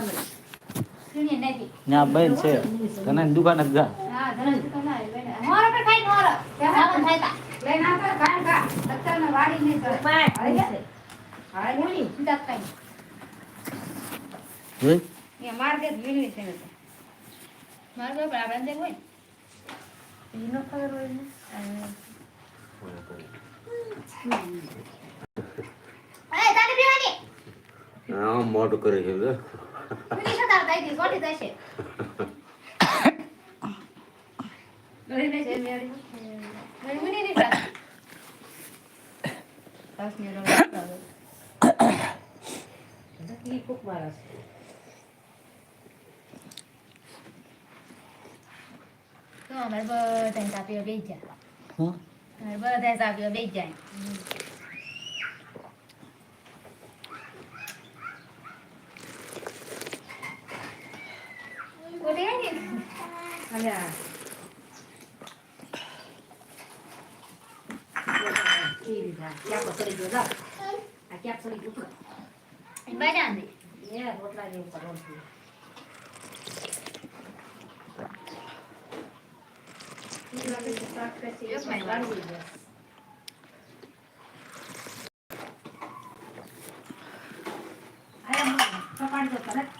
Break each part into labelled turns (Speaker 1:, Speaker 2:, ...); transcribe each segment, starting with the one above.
Speaker 1: તને
Speaker 2: ના, બેન છે. હાલે બોલી ચિંતા કઈ
Speaker 1: જોઈ
Speaker 2: એ માર દે લીલી છે ને માર દે પણ આપણે દેખ હોય ઈ નો ખબર હોય ને અરે તારે પીવાની
Speaker 3: હા મોટું કરે છે જો.
Speaker 2: પીની છે તાર દાઈ દી કોટી જશે ગળી ને છે મેરી મેરી મુની ની સાસ સાસ ને રો ઈ કુક મારા તો અમારે બધા સાપીઓ બેસી જાય
Speaker 1: હું
Speaker 2: અમારે બધા સાપીઓ બેસી જાય મિનિટ ફેરી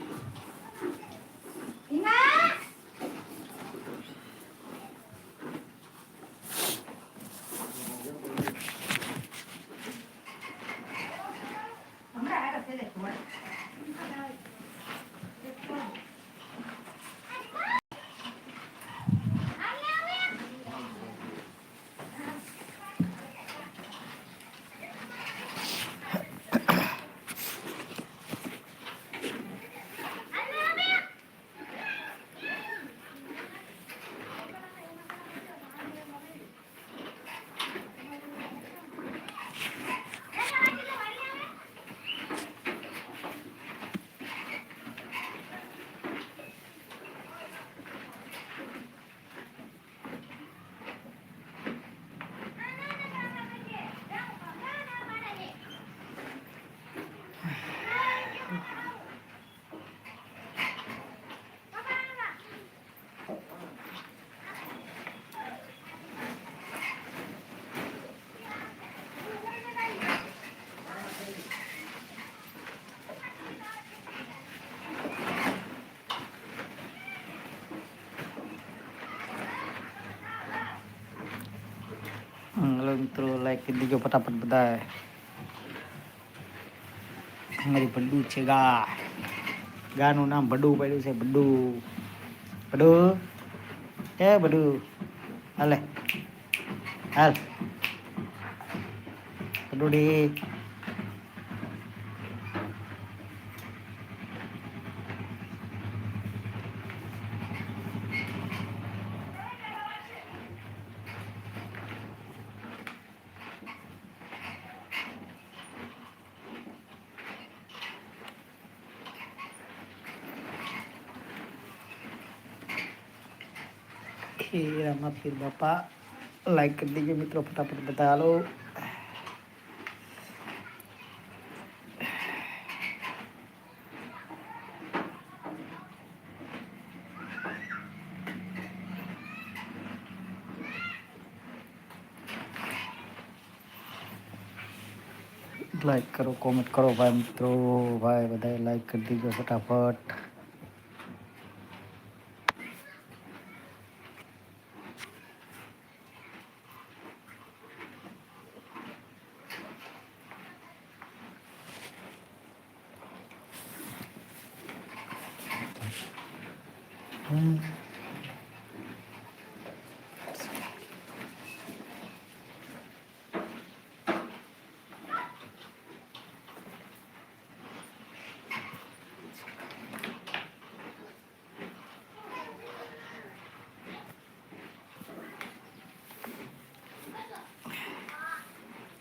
Speaker 1: મિત્રો લાઈક કરી દીજો ફટાફટ બધા મારી ભડ્ડુ છે ગા. ગાનું નામ ભડ્ડુ પડ્યું છે, ભડ્ડુ. ભડ્ડુ. એ ભડ્ડુ. હાલે. હાલ. ભડ્ડુડી હે ફીર બાપા લાઈક કરી દીજો મિત્રો ફટાફટ બધા હાલો લાઈક કરો કોમેન્ટ કરો, ભાઈ મિત્રો. ભાઈ, બધાએ લાઈક કરી દીજો ફટાફટ.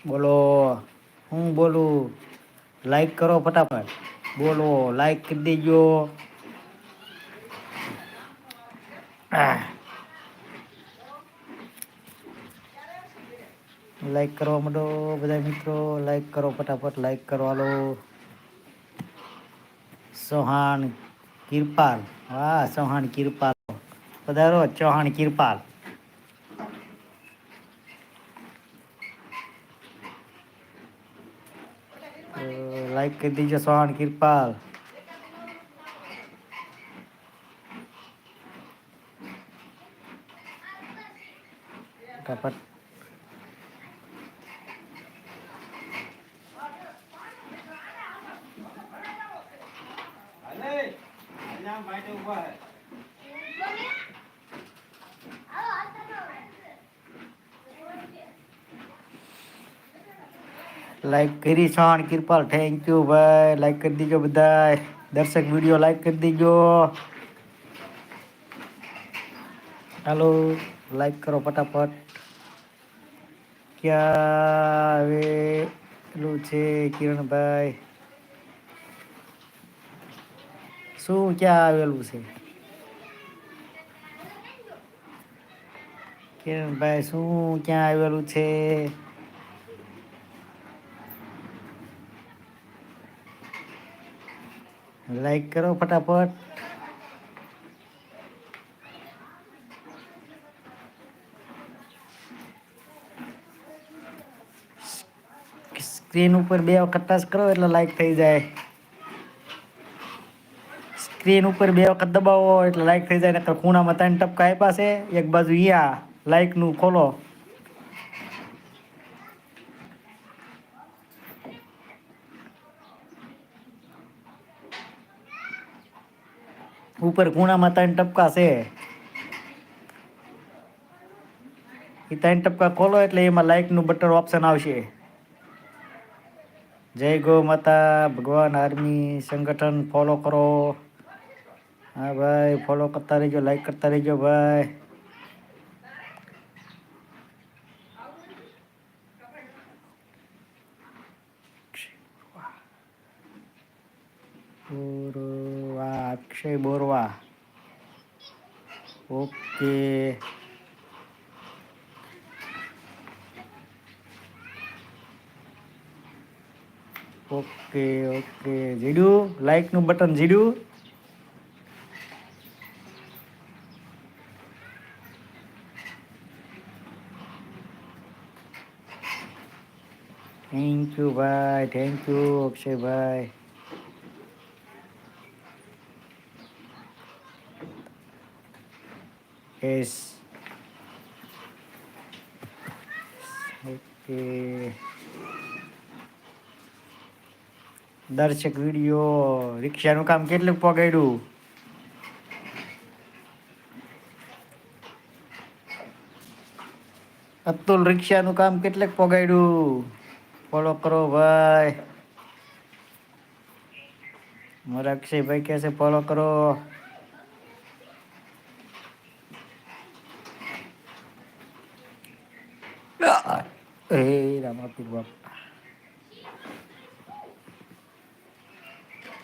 Speaker 1: બોલો, હું બોલું લાઈક કરો ફટાફટ. બોલો લાઈક કરી દેજો. લાઈક કરવા માંડો બધા મિત્રો લાઈક કરો ફટાફટ લાઈક કરો, હાલો. ચૌહાણ કિરપાલ. વાહ, ચૌહાણ કિરપાલ. પધારો, ચૌહાણ કિરપાલ તો લાઈક કરી દીજો ચૌહાણ કિરપાલ. ફટાફટ લાઈક કરી છાણ કિરપાલ થેન્ક યુ ભાઈ. લાઈક કરી દીજો બધા દર્શક વીડિયો લાઈક કરી દીજો. હાલો લાઈક કરો ફટાફટ. ક્યાં આવેલું છે કિરણભાઈ? શું ક્યાં આવેલું છે? કિરણભાઈ, શું ક્યાં આવેલું છે? લાઈક કરો ફટાફટ. સ્ક્રીન ઉપર બે વખત ટચ કરો એટલે લાઈક થઈ જાય. સ્ક્રીન ઉપર બે વખત દબાવો એટલે લાઈક થઈ જાય. નકર ખૂણામાં ત્રણ ટપકા આપ્યા છે. એક બાજુ યા લાઈકનું ખોલો. ઉપર ખૂણામાં ત્રણ ટપકા છે. એ ત્રણ ટપકા ખોલો એટલે એમાં લાઈકનું બટન ઓપ્શન આવશે. જય ગો માતા, ભગવાન આર્મી સંગઠન ફોલો કરો. હા ભાઈ ફોલો કરતા રહેજો લાઈક કરતા રહેજો ભાઈ. Borva Akshay Borva. Okay. Okay okay. જીડ્યું લાઈકનું બટન જીડ્યું થેન્ક યુ ભાઈ, થેન્ક યુ અક્ષયભાઈ. યસ ઓકે દર્શક વીડિયો રિક્ષાનું કામ કેટલું પગાડ્યું અતુલ રિક્ષાનું કામ કેટલેક પગાડ્યું ફોલો કરો ભાઈ મારા અક્ષયભાઈ કહે છે ફોલો કરો હે રામાપીર બાપા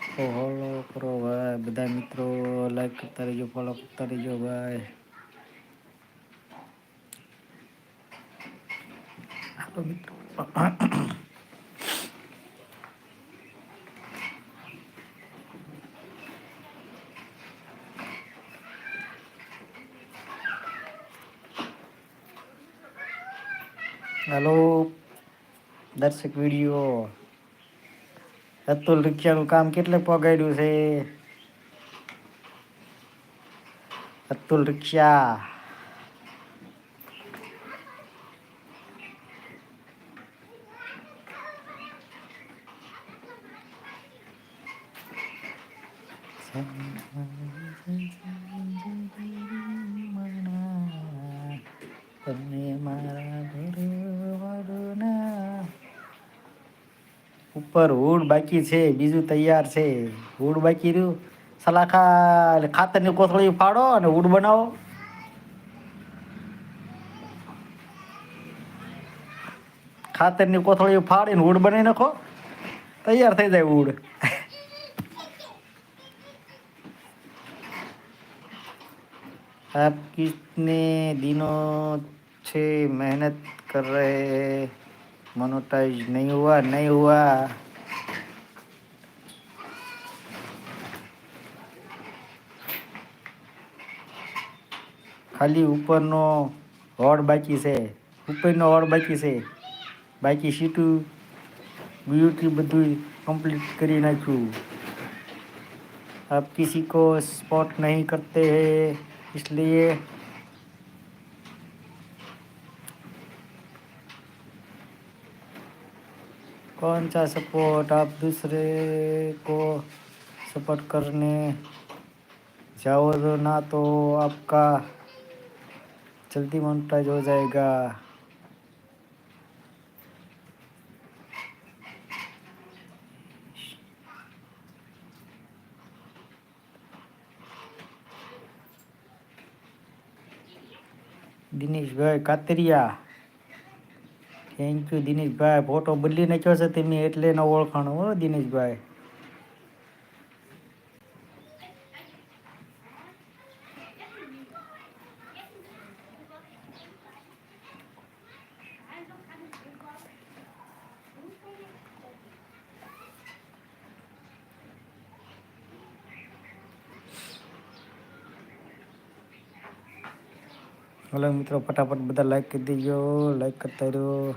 Speaker 1: ફોલો કરો ભાઈ બધા મિત્રો લાઈક કરતા રહેજો ફોલો કરતા રહેજો ભાઈ હાલો મિત્રો હાલો દર્શક વિડીયો અતુલ રિક્ષાનું કામ કેટલે પગાડ્યું છે અતુલ રિક્ષા તમને મારા ઘરવાળોના ઉપર હુડ બાકી છે બીજું તૈયાર છે હુડ બાકી રહ્યું સલાખા એટલે ખાતરની કોથળી ફાડો અને હુડ બનાવો ખાતરની કોથળી ફાડીને હુડ બનાવી નાખો તૈયાર થઈ જાય હુડ आप कितने दिनों से मेहनत कर रहे हैं मोनोटाइज नहीं हुआ नहीं हुआ ખાલી ઉપરનો હોડ બાકી છે ઉપરનો હોડ બાકી છે બાકી સીટું બ્યુટી બધું કમ્પ્લીટ કરી નાખ્યું आप किसी को स्पॉट नहीं करते हैं इसलिए कौन सा सपोर्ट आप दूसरे को सपोर्ट करने जाओ तो ना तो आपका जल्दी मोनेटाइज हो जाएगा Dineshbhai Katariya thank you Dineshbhai photo બદલી નાખ્યો છે તમે એટલે ન ઓળખાણો હો દિનેશભાઈ હલો મિત્રો, ફટાફટ બધા લાઈક કરી દેજો લાઈક કરતા રહ્યો.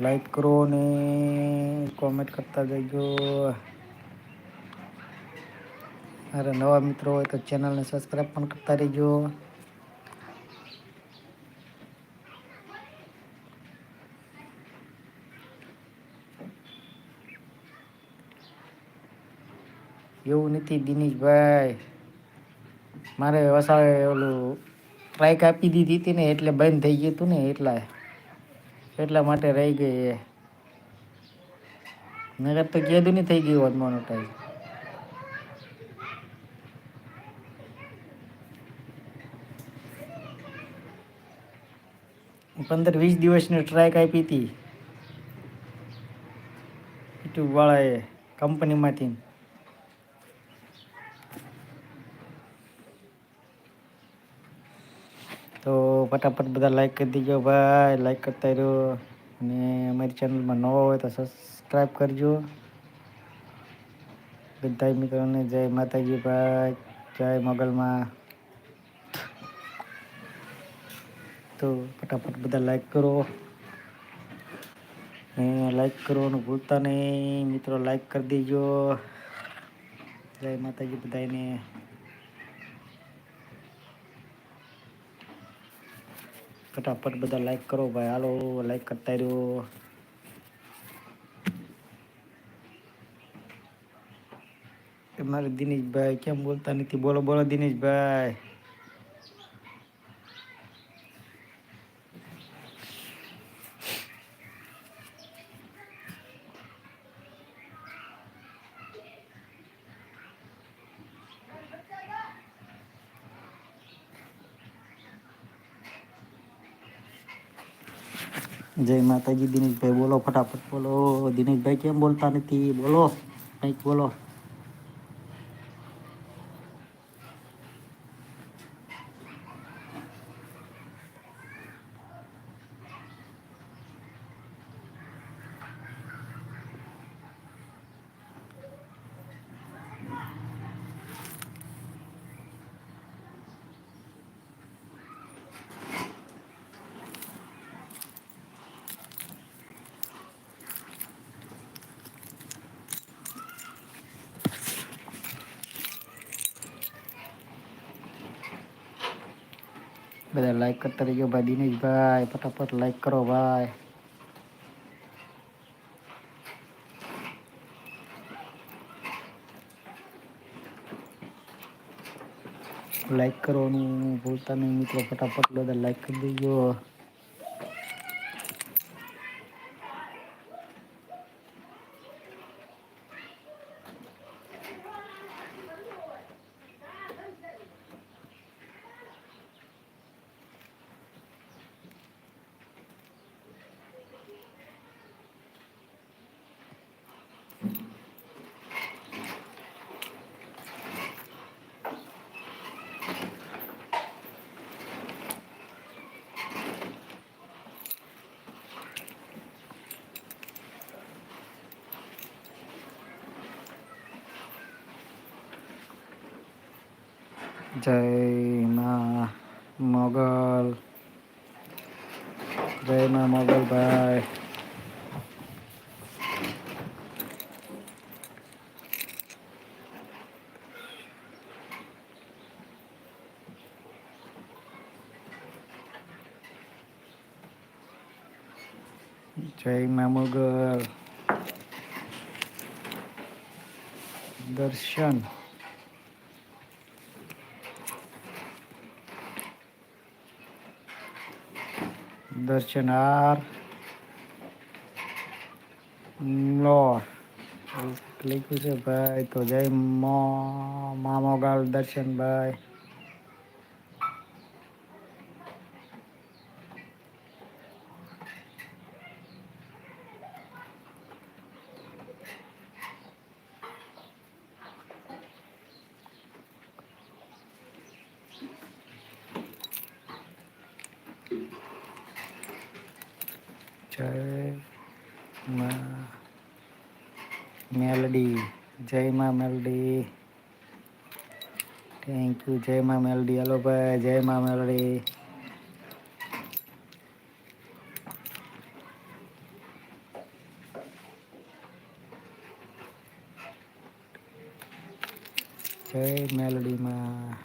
Speaker 1: લાઈક કરો ને કોમેન્ટ કરતા જજો. અરે નવા મિત્રો હોય તો ચેનલને સબસ્ક્રાઈબ પણ કરતા રહેજો. એવું નથી દિનેશભાઈ. મારે વસાવે ઓલું ટ્રાઈક આપી દીધી હતી ને એટલે બંધ થઈ ગયું હતું ને એટલા એટલા માટે રહી ગઈ એ. નગર તો કીધું નહીં થઈ ગયું હોત મોનોટાઈઝ પંદર વીસ દિવસની ટ્રાઈક આપી હતી. યુટ્યુબ વાળાએ કંપનીમાંથી તો ફટાફટ બધા લાઈક કરી દેજો ભાઈ લાઈક કરતા રહ્યો અને અમારી ચેનલમાં નવો હોય તો સબસ્ક્રાઈબ કરજો. બધા મિત્રોને જય માતાજી ભાઈ, જય મોગલમાં. તો ફટાફટ બધા લાઈક કરો. લાઈક કરવાનું ભૂલતા નહીં. મિત્રો લાઈક કરી દેજો. જય માતાજી બધાને ફટાફટ બધા લાઈક કરો ભાઈ. હાલો લાઈક કરતા રહ્યો. મારે દિનેશભાઈ કેમ બોલતા નથી? બોલો બોલો દિનેશભાઈ. જય માતાજી દિનેશભાઈ બોલો ફટાફટ બોલો. દિનેશભાઈ કેમ બોલતા નથી? બોલો કંઈક બોલો. બધા લાઈક કરતા રહીજો ભાઈ. દિનેશભાઈ, ફટાફટ લાઈક કરો ભાઈ. લાઈક કરવાનું ભૂલતા નહીં મિત્રો. ફટાફટ બધા લાઈક કરી દેજો. જય માં મોગલ જય માં મોગલભાઈ જય માં મોગલ. દર્શન. દર્શન આર લોર લખ્યું છે ભાઈ તો જય મો મામોગાલ દર્શનભાઈ જય માં મેલડી. જય માં મેલડી. થેન્ક યુ જય માં મેલડી. હલો ભાઈ, જય માં મેલડી. જય મેલડીમાં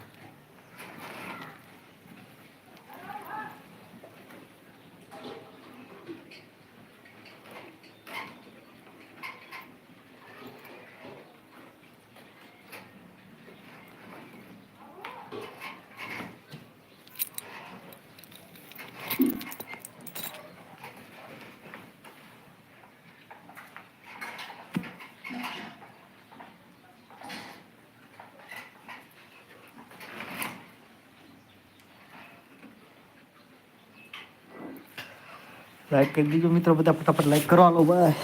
Speaker 1: લાઈક કરી દીજો મિત્રો, બધા ફટાફટ લાઈક કરો હાલો ભાઈ.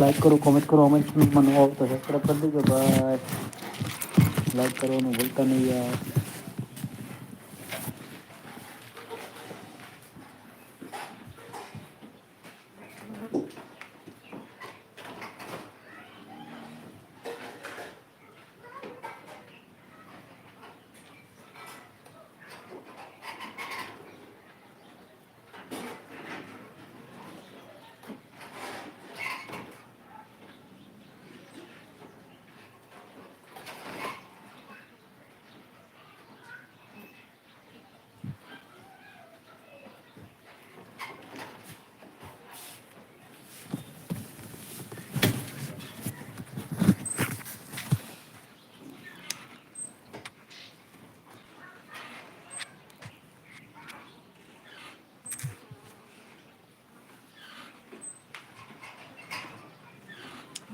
Speaker 1: લાઈક કરો કોમેન્ટ કરો, અમે મને આવતો સબસ્ક્રાઈબ કરી દીજો ભાઈ. લાઈક કરવાનું ભૂલતા નહીં યાર.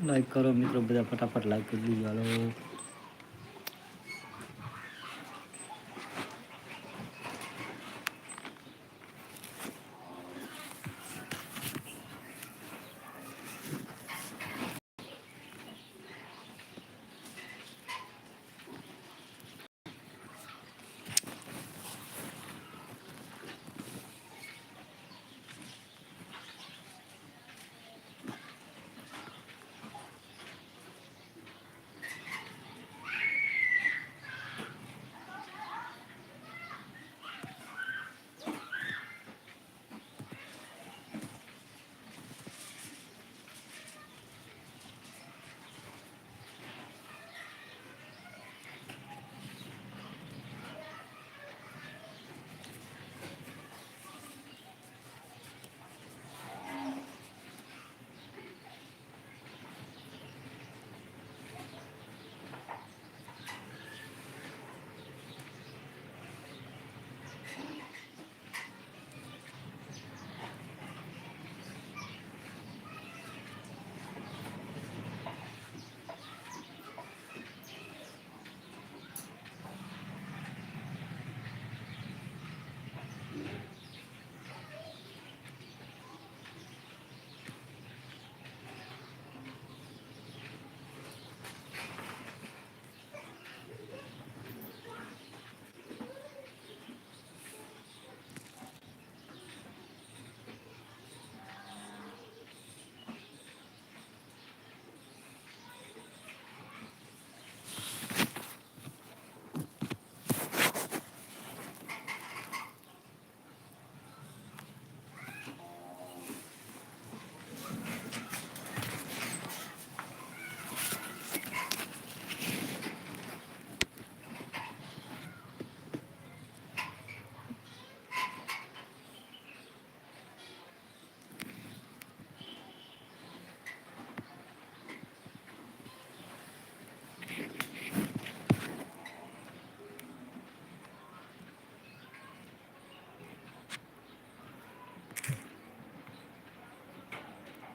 Speaker 1: લાઈક કરો મિત્રો બધા ફટાફટ લાઈક કરી દીજો હાલો